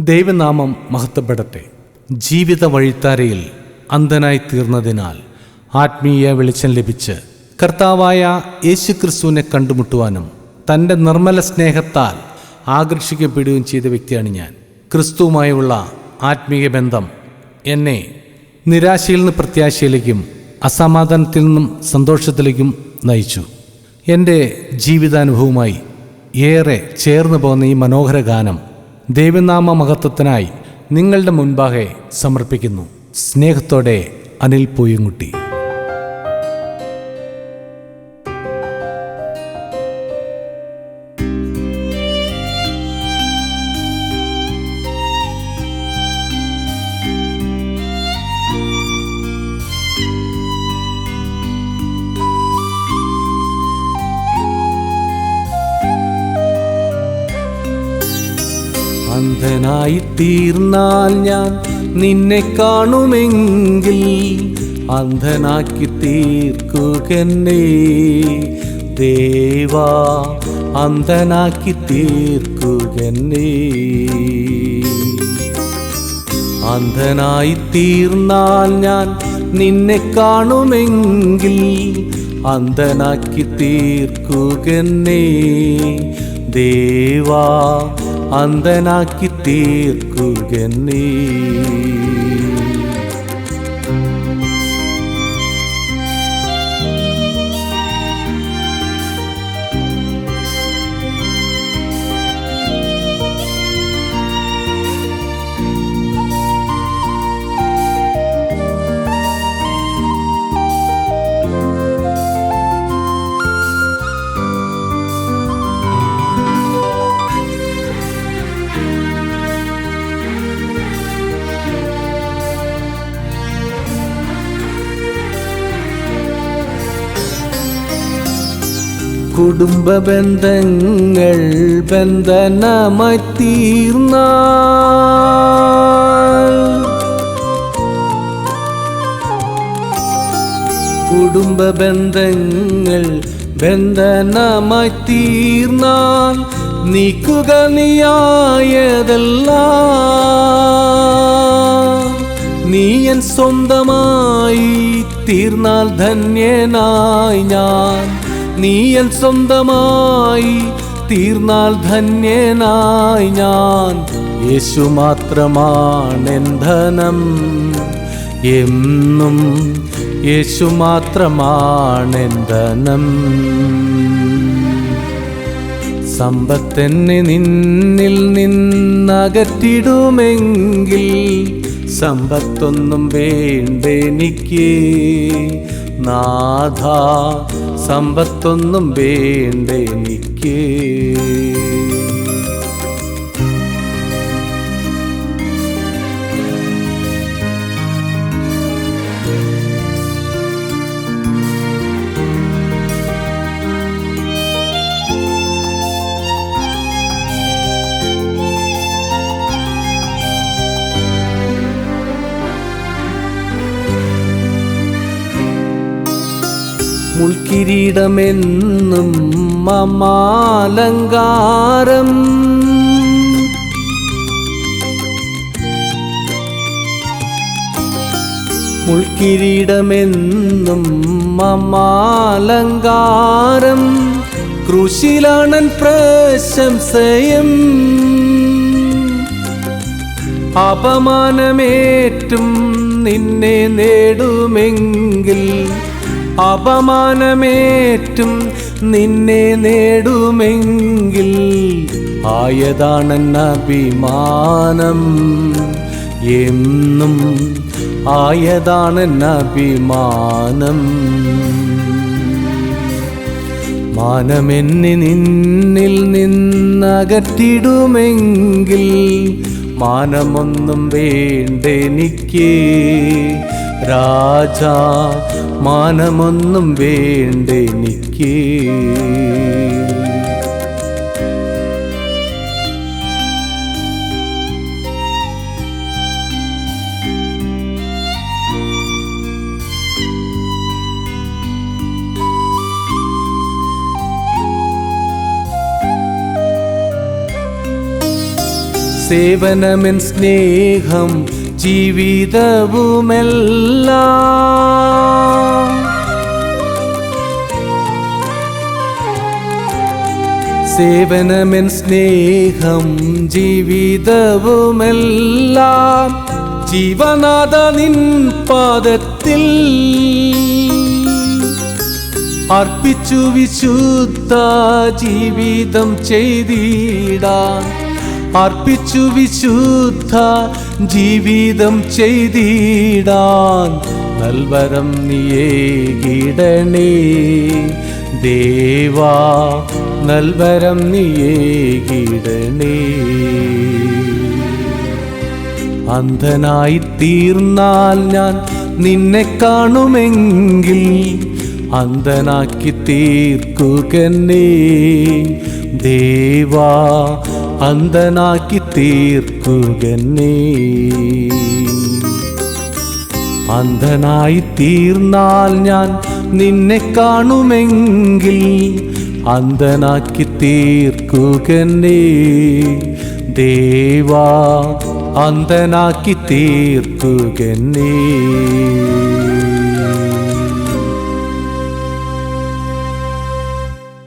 ദൈവനാമം മഹത്വപ്പെടട്ടെ. ജീവിത വഴിത്താരയിൽ അന്ധനായി തീർന്നതിനാൽ ആത്മീയ വെളിച്ചം ലഭിച്ച് കർത്താവായ യേശു ക്രിസ്തുവിനെ കണ്ടുമുട്ടുവാനും തന്റെ നിർമ്മല സ്നേഹത്താൽ ആകർഷിക്കപ്പെടുകയും ചെയ്ത വ്യക്തിയാണ് ഞാൻ. ക്രിസ്തുവുമായുള്ള ആത്മീയ ബന്ധം എന്നെ നിരാശയിൽ നിന്ന് പ്രത്യാശയിലേക്കും അസമാധാനത്തിൽ നിന്നും സന്തോഷത്തിലേക്കും നയിച്ചു. എന്റെ ജീവിതാനുഭവവുമായി ഏറെ ചേർന്ന് പോകുന്ന ഈ മനോഹര ഗാനം ദൈവനാമ മഹത്വത്തിനായി നിങ്ങളുടെ മുൻപാകെ സമർപ്പിക്കുന്നു. സ്നേഹത്തോടെ അനിൽ പൂയങ്കുട്ടി അന്ധനായി തീർന്നാൽ ഞാൻ നിന്നെ കാണുമെങ്കിൽ അന്ധനാക്കി തീർക്കുകന്നെ ദേവാ അന്ധനാക്കി തീർക്കുകന്നെ അന്ധനായി തീർന്നാൽ ഞാൻ നിന്നെ കാണുമെങ്കിൽ അന്ധനാക്കി തീർക്കുകന്നെ ദേവാ അന്ധനാക്കി തീർക്കുകന്നെ കുടുംബ ബന്ധങ്ങൾ ബന്ധനമായി തീർന്ന കുടുംബ ബന്ധങ്ങൾ ബന്ധനമായി തീർന്നാൽ നീക്കുക നീയായതെല്ലാം. നീയൻ സ്വന്തമായി തീർന്നാൽ ധന്യനായി ഞാൻ. നീയൻ സ്വന്തമായി തീർന്നാൽ ധന്യനായി ഞാൻ. യേശു മാത്രമാണ് ധനം. എന്നും യേശു മാത്രമാണ് ധനം. സമ്പത്തെന്നെ നിന്നിൽ നിന്നകറ്റിടുമെങ്കിൽ സമ്പത്തൊന്നും വേണ്ടെനിക്ക്. നാഥ സമ്പത്തൊന്നും വേണ്ടെനിക്ക് മുൾക്കിരീടമെന്നും മമാലങ്കാരം. മുൾക്കിരീടമെന്നും മമാലങ്കാരം. കൃഷിലാണൻ പ്രശംസയും. അപമാനമേറ്റും നിന്നെ നേടുമെങ്കിൽ അപമാനമേറ്റും നിന്നെ നേടുമെങ്കിൽ ആയതാണെൻ അഭിമാനം. എന്നും ആയതാണെൻ അഭിമാനം. മാനമെന്നെ നിന്നിൽ നിന്നകറ്റിടുമെങ്കിൽ മാനമൊന്നും വേണ്ടെനിക്ക്. രാജാ മാനമൊന്നും വേണ്ടെനിക്ക് സേവനമെൻ സ്നേഹം ജീവിതവുമെല്ലാം സേവനമെൻ സ്നേഹം ജീവിതവുമെല്ലാം ജീവനാഥ നിൻ പാദത്തിൽ അർപ്പിച്ചു വിശുദ്ധ ജീവിതം ചെയ്തിടാൻ അർപ്പിച്ചു വിശുദ്ധ ജീവിതം ചെയ്തിടാൻ നൽവരം നീയേകിടണേ ദേവാ നൽവരം നീയേകിടണേ അന്ധനായി തീർന്നാൽ ഞാൻ നിന്നെ കാണുമെങ്കിൽ അന്ധനാക്കി തീർക്കുകന്നേ. ദേവാ അന്ധനാക്കി തീർക്കുകന്നേ. അന്ധനായി തീർന്നാൽ ഞാൻ നിന്നെ കാണുമെങ്കിൽ അന്ധനാക്കി തീർക്കുകന്നേ. ദേവാ അന്ധനാക്കി തീർക്കുകന്നേ.